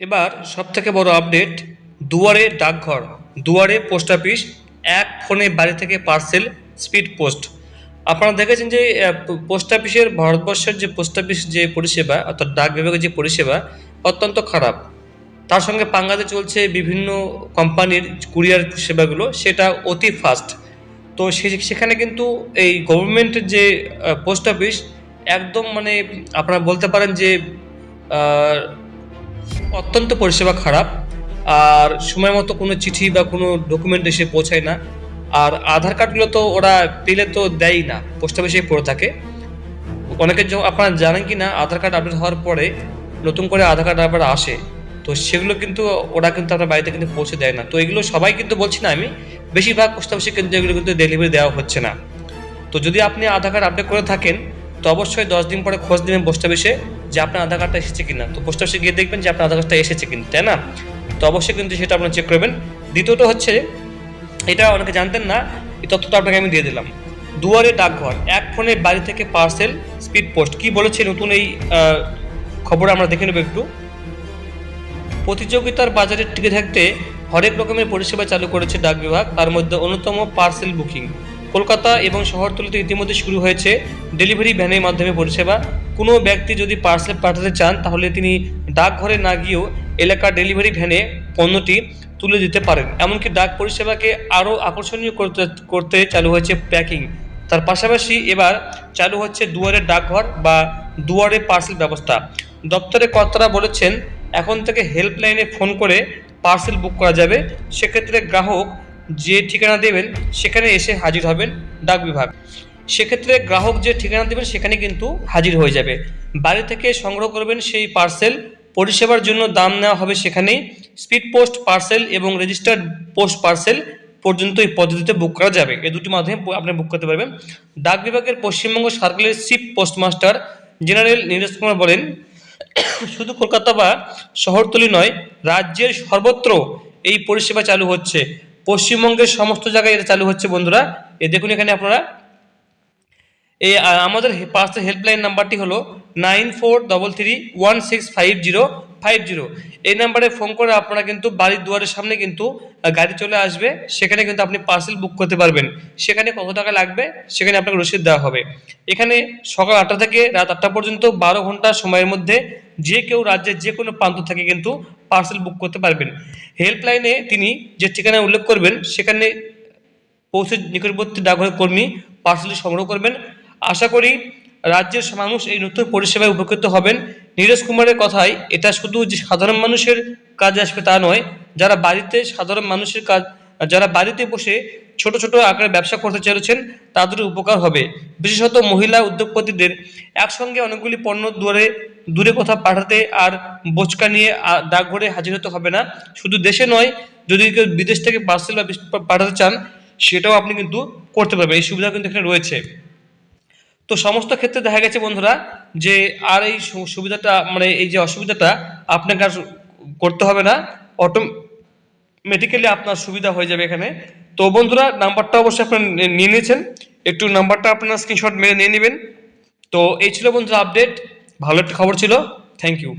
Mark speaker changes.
Speaker 1: এবার সবথেকে বড় আপডেট দুয়ারে ডাকঘর। দুয়ারে পোস্ট অফিস এক ফোনে বাড়ি থেকে পার্সেল স্পিড পোস্ট আপনারা দেখেছেন যে পোস্ট অফিসের ভারতবর্ষের যে পোস্ট অফিস যে পরিষেবা, অর্থাৎ ডাক বিভাগের যে পরিষেবা, অত্যন্ত খারাপ। তার সঙ্গে পাঙ্গাতে চলছে বিভিন্ন কোম্পানির কুরিয়ার সেবাগুলো, সেটা অতি ফাস্ট তো সেখানে কিন্তু এই গভর্নমেন্টের যে পোস্ট অফিস একদম মানে আপনারা বলতে পারেন যে অত্যন্ত পরিষেবা খারাপ, আর সময় মতো কোনো চিঠি বা কোনো ডকুমেন্ট এসে পৌঁছায় না। আর আধার কার্ডগুলো তো ওরা পেলে তো দেয়ই না পোস্ট অফিসেই পড়ে থাকে। অনেকে আপনারা জানেন কি না, আধার কার্ড আপডেট হওয়ার পরে নতুন করে আধার কার্ড আবার আসে, তো সেগুলো কিন্তু ওরা কিন্তু আপনার বাড়িতে কিন্তু পৌঁছে দেয় না। তো এগুলো সবাই কিন্তু বলছি না আমি, বেশিরভাগ পোস্ট অফিসে কিন্তু এগুলো কিন্তু ডেলিভারি দেওয়া হচ্ছে না। তো যদি আপনি আধার কার্ড আপডেট করে থাকেন তো অবশ্যই দশ দিন পরে খোঁজ নেবেন পোস্ট অফিসে যে আপনার আধার কার্ডটা এসেছে কিনা। তো পোস্ট অফিসে গিয়ে দেখবেন যে আপনার আধার কার্ডটা এসেছে কিনা, তাই না? তো অবশ্যই কিন্তু সেটা আপনার চেক করবেন। দ্বিতীয়ত হচ্ছে, এটা অনেকে জানতেন না, এই তথ্যটা আপনাকে আমি দিয়ে দিলাম। দুয়ারে ডাকঘর, এক ফোনে বাড়ি থেকে পার্সেল স্পিড পোস্ট কি বলেছে নতুন এই খবর আমরা দেখে নেব একটু। প্রতিযোগিতার বাজারে টিকে থাকতে হরেক রকমের পরিষেবা চালু করেছে ডাক বিভাগ, তার মধ্যে অন্যতম পার্সেল বুকিং কলকাতা এবং শহরতলিতে ইতিমধ্যে শুরু হয়েছে ডেলিভারি ভ্যানের মাধ্যমে পরিষেবা। কোনো ব্যক্তি যদি পার্সেল পাঠাতে চান, তাহলে তিনি ডাকঘরে না গিয়েও এলাকার ডেলিভারি ভ্যানে পণ্যটি তুলে দিতে পারেন। এমনকি ডাক পরিষেবাকে আরও আকর্ষণীয় করতে করতে চালু হয়েছে প্যাকিং। তার পাশাপাশি এবার চালু হচ্ছে দুয়ারে ডাকঘর বা দুয়ারে পার্সেল ব্যবস্থা। দপ্তরের কর্তারা বলেছেন, এখন থেকে হেল্পলাইনে ফোন করে পার্সেল বুক করা যাবে। সেক্ষেত্রে গ্রাহক যে ঠিকানা দেবেন, সেখানে এসে হাজির হবেন ডাক বিভাগ। সেক্ষেত্রে গ্রাহক যে ঠিকানা দেবেন, সেখানে কিন্তু হাজির হয়ে যাবে। বাড়ি থেকে সংগ্রহ করবেন সেই পার্সেল পরিষেবার জন্য দাম নেওয়া হবে সেখানেই স্পিড পোস্ট পার্সেল এবং রেজিস্টার্ড পোস্ট পার্সেল পর্যন্ত এই পদ্ধতিতে বুক করা যাবে। এই দুটি মাধ্যমে আপনি বুক করতে পারবেন। ডাক বিভাগের পশ্চিমবঙ্গ সার্কেলের chief postmaster general Neeraj Kumar বলেন, শুধু কলকাতা বা শহরতলি নয়, রাজ্যের সর্বত্র এই পরিষেবা চালু হচ্ছে। পশ্চিমবঙ্গের সমস্ত জায়গায় এটা চালু হচ্ছে বন্ধুরা। এ দেখুন এখানে আপনারা। এই আমাদের পার্সেল হেল্পলাইন নাম্বারটি হলো nine four double three one six five zero five zero. এই নাম্বারে ফোন করে আপনারা কিন্তু বাড়ির দুয়ারের সামনে কিন্তু গাড়ি চলে আসবে। সেখানে কিন্তু আপনি পার্সেল বুক করতে পারবেন। সেখানে কত টাকা লাগবে? সেখানে আপনাকে রসিদ দেওয়া হবে। এখানে সকাল আটটা থেকে রাত আটটা পর্যন্ত বারো ঘণ্টা সময়ের মধ্যে যে কেউ রাজ্যের যে কোনো প্রান্ত থেকে কিন্তু পার্সেল বুক করতে পারবেন। হেল্পলাইনে তিনি যে ঠিকানায় উল্লেখ করবেন, সেখানে পৌঁছে নিকটবর্তী ডাকঘরের কর্মী পার্সেলটি সংগ্রহ করবেন। আশা করি রাজ্যের মানুষ এই নতুন পরিষেবায় উপকৃত হবেন। নীরজ কুমারের কথায়, এটা শুধু যে সাধারণ মানুষের কাজে আসবে তা নয়, যারা বাড়িতে সাধারণ মানুষের কাজ, যারা বাড়িতে বসে ছোট ছোট আকারে ব্যবসা করতে চলেছেন, তাদের উপকার হবে। বিশেষত মহিলা উদ্যোগপতিদের একসঙ্গে অনেকগুলি পণ্য দূরে দূরে কোথাও পাঠাতে আর বোচকা নিয়ে ডাকঘরে হাজির হতে হবে না। শুধু দেশে নয়, যদি কেউ বিদেশ থেকে পার্সেল বা পাঠাতে চান, সেটাও আপনি কিন্তু করতে পারবেন। এই সুবিধা কিন্তু এখানে রয়েছে। তো সমস্ত ক্ষেত্রে দেখা গেছে বন্ধুরা, যে আর এই সুবিধাটা মানে এই যে অসুবিধাটা আপনাকে আর করতে হবে না। অটোমেটিক্যালি আপনার সুবিধা হয়ে যাবে এখানে। তো বন্ধুরা, নাম্বারটা অবশ্যই আপনারা নিয়ে নিয়েছেন। একটু নাম্বারটা আপনার স্ক্রিনশট মেরে নিয়ে নেবেন। তো এই ছিল বন্ধুরা আপডেট ভালো একটা খবর ছিল। Thank you